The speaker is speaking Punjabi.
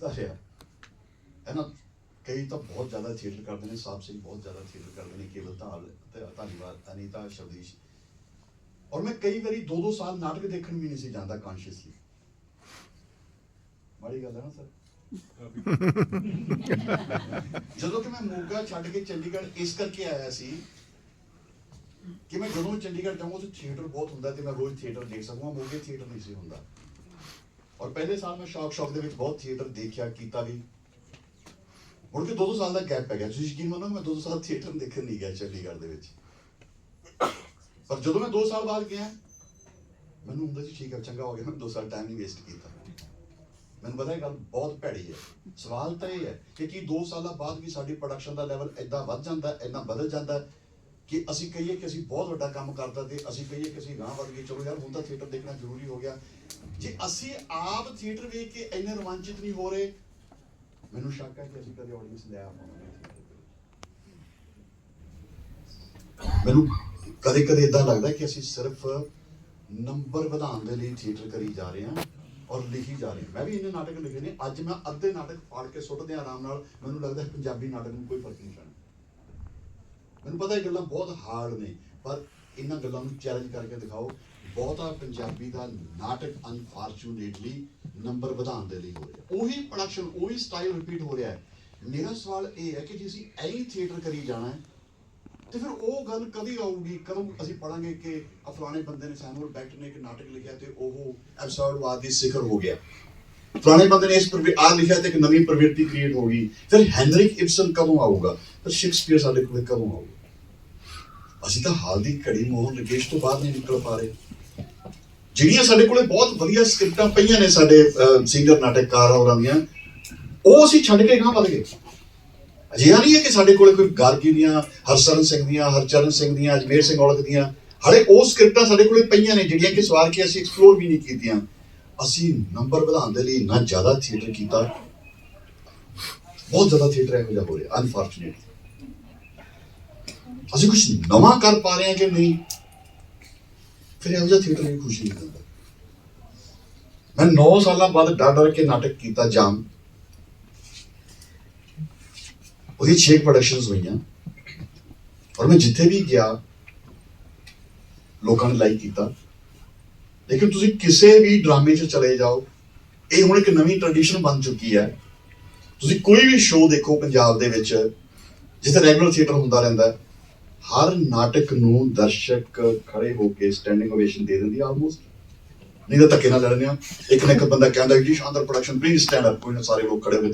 ਸਿੱਖਦਾ ਰਿਹਾ ਹੈ। ਨਾ ਕਈ ਤਾਂ ਬਹੁਤ ਜ਼ਿਆਦਾ ਥੀਏਟਰ ਕਰਦੇ ਨੇ ਸਾਹਿਬ ਸਿੰਘ ਬਹੁਤ ਜ਼ਿਆਦਾ ਥੀਏਟਰ ਕਰਦੇ ਨੇ, ਕੇਵਲ ਧਾਲ ਤੇ ਧੰਨਵਾਦ, ਅਨੀਤਾ, ਸ਼ਬਦੀਸ਼। ਔਰ ਮੈਂ ਕਈ ਵਾਰੀ ਦੋ ਦੋ ਸਾਲ ਨਾਟਕ ਦੇਖਣ ਵੀ ਨਹੀਂ ਸੀ ਜਾਂਦਾ ਕੌਨਸ਼ੀਅਸਲੀ ਮਾੜੀ ਗੱਲ ਹੈ ਨਾ, ਸਰ? ਜਦੋਂ ਕਿ ਮੈਂ ਮੋਗਾ ਛੱਡ ਕੇ ਚੰਡੀਗੜ੍ਹ ਇਸ ਕਰਕੇ ਆਇਆ ਸੀ ਕਿ ਮੈਂ ਜਦੋਂ ਚੰਡੀਗੜ੍ਹ ਜਾਊਂਗਾ ਉੱਥੇ ਥੀਏਟਰ ਬਹੁਤ ਹੁੰਦਾ ਤੇ ਮੈਂ ਰੋਜ਼ ਥੀਏਟਰ ਦੇਖ ਸਕੂੰਗਾ, ਮੋਗੇ ਥੀਏਟਰ ਨਹੀਂ ਸੀ ਹੁੰਦਾ। ਔਰ ਪਹਿਲੇ ਸਾਲ ਮੈਂ ਸ਼ੌਕ ਸ਼ੌਕ ਦੇ ਵਿੱਚ ਬਹੁਤ ਥੀਏਟਰ ਦੇਖਿਆ, ਕੀਤਾ ਵੀ। ਹੁਣ ਕਿ 2-2 ਸਾਲ ਦਾ ਗੈਪ ਪੈ ਗਿਆ। ਤੁਸੀਂ ਯਕੀਨ ਮੰਨੋ, ਮੈਂ 2-2 ਸਾਲ ਥੀਏਟਰ ਦੇਖਣ ਨਹੀਂ ਗਿਆ ਚੰਡੀਗੜ੍ਹ ਦੇ ਵਿੱਚ। ਪਰ ਜਦੋਂ ਮੈਂ 2 ਸਾਲ ਬਾਅਦ ਗਿਆ, ਮੈਨੂੰ ਹੁੰਦਾ ਸੀ ਠੀਕ ਹੈ ਚੰਗਾ ਹੋ ਗਿਆ, ਮੈਂ 2 ਸਾਲ ਟਾਈਮ ਨਹੀਂ ਵੇਸਟ ਕੀਤਾ। ਮੈਨੂੰ ਪਤਾ ਇਹ ਗੱਲ ਬਹੁਤ ਭੈੜੀ ਹੈ। ਸਵਾਲ ਤਾਂ ਇਹ ਹੈ ਕਿ ਕੀ 2 ਸਾਲਾਂ ਬਾਅਦ ਵੀ ਸਾਡੀ ਪ੍ਰੋਡਕਸ਼ਨ ਦਾ ਲੈਵਲ ਐਦਾਂ ਵੱਧ ਜਾਂਦਾ ਐਦਾਂ ਬਦਲ ਜਾਂਦਾ ਕਿ ਅਸੀਂ ਕਹੀਏ ਕਿ ਅਸੀਂ ਬਹੁਤ ਵੱਡਾ ਕੰਮ ਕਰਦਾ ਤੇ ਅਸੀਂ ਕਹੀਏ ਕਿ ਅਸੀਂ ਗਾਂ ਵੱਧ ਗਏ ਚਲੋ ਯਾਰ, ਹੁਣ ਤਾਂ ਥੀਏਟਰ ਦੇਖਣਾ ਜ਼ਰੂਰੀ ਹੋ ਗਿਆ। ਜੇ ਅਸੀਂ ਆਪ ਥੀਏਟਰ ਵੇਖ ਕੇ ਇੰਨੇ ਰੋਮਾਂਚਿਤ ਨਹੀਂ ਹੋ ਰਹੇ, ਮੈਨੂੰ ਸ਼ੱਕ ਹੈ ਕਿ ਅਸੀਂ ਕਦੇ ਆਡੀਅנס ਲੈ ਆ ਮੈਨੂੰ ਕਦੇ ਕਦੇ ਇਦਾਂ ਲੱਗਦਾ ਕਿ ਅਸੀਂ ਸਿਰਫ ਨੰਬਰ ਵਧਾਉਣ ਦੇ ਲਈ ਥੀਏਟਰ ਕਰੀ ਜਾ ਰਹੇ ਹਾਂ ਔਰ ਲਿਖੀ ਜਾ ਰਹੇ ਮੈਂ ਵੀ ਇੰਨੇ ਨਾਟਕ ਲਿਖੇ ਨੇ, ਅੱਜ ਮੈਂ ਅੱਧੇ ਨਾਟਕ ਫਾੜ ਕੇ ਸੁੱਟਦੇ ਹਾਂ ਆਰਾਮ ਨਾਲ, ਮੈਨੂੰ ਲੱਗਦਾ ਪੰਜਾਬੀ ਨਾਟਕ ਨੂੰ ਕੋਈ ਫ਼ਰਕ ਨਹੀਂ ਪੈਣਾ। ਮੈਨੂੰ ਪਤਾ ਇਹ ਗੱਲਾਂ ਬਹੁਤ ਹਾਰਡ ਨੇ, ਪਰ ਇਹਨਾਂ ਗੱਲਾਂ ਨੂੰ ਚੈਲੰਜ ਕਰਕੇ ਦਿਖਾਓ। ਬਹੁਤਾ ਪੰਜਾਬੀ ਦਾ ਨਾਟਕ ਅਨਫੋਰਚੂਨੇਟਲੀ ਨੰਬਰ ਵਧਾਉਣ ਦੇ ਲਈ ਹੋ ਰਿਹਾ। ਉਹੀ ਪ੍ਰੋਡਕਸ਼ਨ ਉਹੀ ਸਟਾਈਲ ਰਿਪੀਟ ਹੋ ਰਿਹਾ ਹੈ। ਮੇਰਾ ਸਵਾਲ ਇਹ ਹੈ ਕਿ ਜੇ ਅਸੀਂ ਐਂ ਥੀਏਟਰ ਕਰੀ ਜਾਣਾ ਹੈ, ਤੇ ਫਿਰ ਉਹ ਗੱਲ ਕਦੀ ਆਊਗੀ? ਕਦੋਂ ਅਸੀਂ ਪੜਾਂਗੇ ਕਿ ਫਲਾਣੇ ਬੰਦੇ ਨੇ ਸੈਮੂਅਲ ਬੈਕਟ ਨੇ ਇੱਕ ਨਾਟਕ ਲਿਖਿਆ ਤੇ ਉਹ ਐਬਸਰਡਵਾਦ ਦੀ ਸਿਖਰ ਹੋ ਗਿਆ। ਫਲਾਣੇ ਬੰਦੇ ਨੇ ਇਸ ਪਰ ਆ ਲਿਖਿਆ ਤੇ ਇੱਕ ਨਵੀਂ ਪ੍ਰਵਿਰਤੀ ਕ੍ਰੀਏਟ ਹੋ ਗਈ। ਫਿਰ ਹੈਨਰਿਕ ਇਬਸਨ ਕਦੋਂ ਆਊਗਾ? ਫਿਰ ਸ਼ੇਕਸਪੀਅਰ ਸਾਡੇ ਕੋਲ ਕਦੋਂ ਆਊਗਾ? ਅਸੀਂ ਤਾਂ ਹਾਲ ਦੀ ਘੜੀ ਮੋਹਨ ਰਕੇਸ਼ ਤੋਂ ਬਾਅਦ ਨਹੀਂ ਨਿਕਲ ਪਾ ਰਹੇ। ਜਿਹੜੀਆਂ ਸਾਡੇ ਕੋਲੇ ਬਹੁਤ ਵਧੀਆ ਸਕ੍ਰਿਪਟਾਂ ਪਈਆਂ ਨੇ ਸਾਡੇ ਸੀਨੀਅਰ ਨਾਟਕਕਾਰ ਹੋਰਾਂ ਦੀਆਂ, ਉਹ ਅਸੀਂ ਛੱਡ ਕੇ ਗਾਂ ਵੱਧ ਗਏ। ਅਜਿਹਾ ਨਹੀਂ ਹੈ ਕਿ ਸਾਡੇ ਕੋਲੇ ਕੋਈ ਗਾਰਗੀ ਦੀਆਂ, ਹਰਸ਼ਰਨ ਸਿੰਘ ਦੀਆਂ, ਹਰਚਰਨ ਸਿੰਘ ਦੀਆਂ, ਅਜਮੇਰ ਸਿੰਘ ਔਲਖ ਦੀਆਂ, ਹਲੇ ਉਹ ਸਕ੍ਰਿਪਟਾਂ ਸਾਡੇ ਕੋਲੇ ਪਈਆਂ ਨੇ, ਜਿਹੜੀਆਂ ਕਿ ਸਵਾਰ ਕੇ ਅਸੀਂ ਐਕਸਪਲੋਰ ਵੀ ਨਹੀਂ ਕੀਤੀਆਂ। ਅਸੀਂ ਨੰਬਰ ਵਧਾਉਣ ਦੇ ਲਈ ਇੰਨਾ ਜ਼ਿਆਦਾ ਥੀਏਟਰ ਕੀਤਾ, ਬਹੁਤ ਜ਼ਿਆਦਾ ਥੀਏਟਰ ਇਹੋ ਜਿਹਾ ਹੋ ਰਿਹਾ ਅਨਫੋਰਚੂਨੇਟਲੀ ਅਸੀਂ ਕੁਝ ਨਵਾਂ ਕਰ ਪਾ ਰਹੇ ਹਾਂ ਕਿ ਨਹੀਂ? ਫਿਰ ਇਹੋ ਜਿਹਾ ਥੀਏਟਰ ਨਹੀਂ ਖੁਸ਼ੀ ਨਹੀਂ ਦਿੰਦਾ ਮੈਂ 9 ਸਾਲਾਂ ਬਾਅਦ ਡਰ ਡਰ ਕੇ ਨਾਟਕ ਕੀਤਾ ਜਾਮ। ਉਹਦੀ 6 ਪ੍ਰੋਡਕਸ਼ਨਸ ਹੋਈਆਂ। ਔਰ ਮੈਂ ਜਿੱਥੇ ਵੀ ਗਿਆ ਲੋਕਾਂ ਨੇ ਲਾਈਕ ਕੀਤਾ। ਲੇਕਿਨ ਤੁਸੀਂ ਕਿਸੇ ਵੀ ਡਰਾਮੇ 'ਚ ਚਲੇ ਜਾਓ ਇਹ ਹੁਣ ਇੱਕ ਨਵੀਂ ਟ੍ਰੈਡੀਸ਼ਨ ਬਣ ਚੁੱਕੀ ਹੈ। ਤੁਸੀਂ ਕੋਈ ਵੀ ਸ਼ੋਅ ਦੇਖੋ ਪੰਜਾਬ ਦੇ ਵਿੱਚ ਜਿੱਥੇ ਰੈਗੂਲਰ ਥੀਏਟਰ ਹੁੰਦਾ ਰਹਿੰਦਾ ਹੈ, ਹਰ ਨਾਟਕ ਨੂੰ ਦਰਸ਼ਕ ਖੜੇ ਹੋ ਕੇ ਸਟੈਂਡਿੰਗ ਓਵੇਸ਼ਨ ਦੇ ਦਿੰਦੀ ਆਲਮੋਸਟ ਨਹੀਂ ਤਾਂ ਧੱਕੇ ਨਾਲ ਲੜਨੇ ਆ। ਇੱਕ ਨਾ ਇੱਕ ਬੰਦਾ ਕਹਿੰਦਾ ਜੀ ਸ਼ਾਨਦਾਰ ਪ੍ਰੋਡਕਸ਼ਨ ਪਲੀਜ਼ ਸਟੈਂਡ ਅਪ ਕੋਈ ਨਾ ਸਾਰੇ ਲੋਕ ਖੜੇ ਹੋ